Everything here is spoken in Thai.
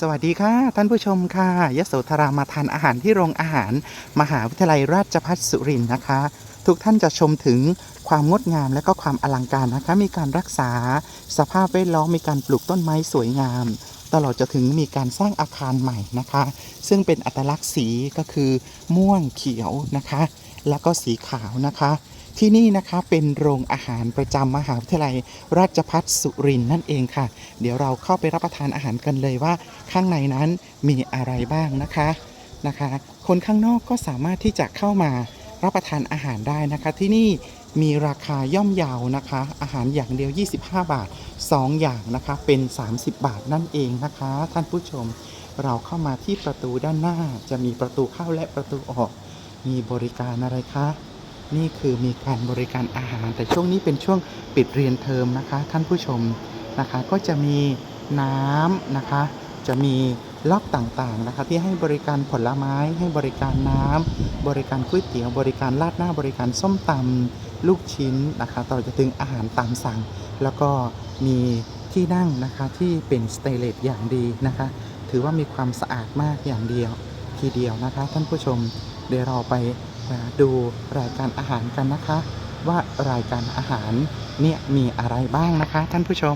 สวัสดีค่ะ ท่านผู้ชมค่ะยโสธรามาทานอาหารที่โรงอาหาร มหาวิทยาลัยราชภัฏสุรินทร์นะคะ ทุกท่านจะชมถึงความงดงามและก็ความอลังการนะคะ มีการรักษา สภาพแวดล้อมมีการปลูกต้นไม้สวยงาม ตลอดจะถึงมีการสร้างอาคารใหม่นะคะ ซึ่งเป็นอัตลักษณ์สีก็คือม่วงเขียวนะคะ แล้วก็สีขาวนะคะ ที่นี่นะคะเป็นโรงอาหารประจำมหาวิทยาลัยราชภัฏสุรินทร์นั่นเองค่ะ เดี๋ยวเราเข้าไปรับประทานอาหารกันเลยว่า ข้างในนั้นมีอะไรบ้างนะคะนะคะ คนข้างนอกก็สามารถที่จะเข้ามารับประทานอาหารได้นะคะ ที่นี่มีราคาย่อมเยาวนะคะ อาหารอย่างเดียว 25 บาท 2 อย่างนะคะเป็น 30 บาทนั่นเองนะคะ ท่านผู้ชมเราเข้ามาที่ประตูด้านหน้า จะมีประตูเข้าและประตูออก มีบริการอะไรคะ นี่คือมีการบริการอาหาร แต่ช่วงนี้เป็นช่วงปิดเรียนเทอมนะคะ ท่านผู้ชมนะคะ ก็จะมีน้ำนะคะ จะมีล็อกต่างๆนะคะ ที่ให้บริการผลไม้ ให้บริการน้ำบริการก๋วยเตี๋ยว บริการราดหน้าบริการส้มตำลูกชิ้นนะคะต่อจะถึงอาหารตามสั่ง แล้วก็มีที่นั่งนะคะที่เป็นสเตนเลสอย่างดีนะคะ ถือว่ามีความสะอาดมากอย่างเดียวทีเดียวนะคะ ท่านผู้ชมเดี๋ยวเราไป ดูรายการอาหารกันนะคะ ว่ารายการอาหารเนี่ยมีอะไรบ้างนะคะ ท่านผู้ชม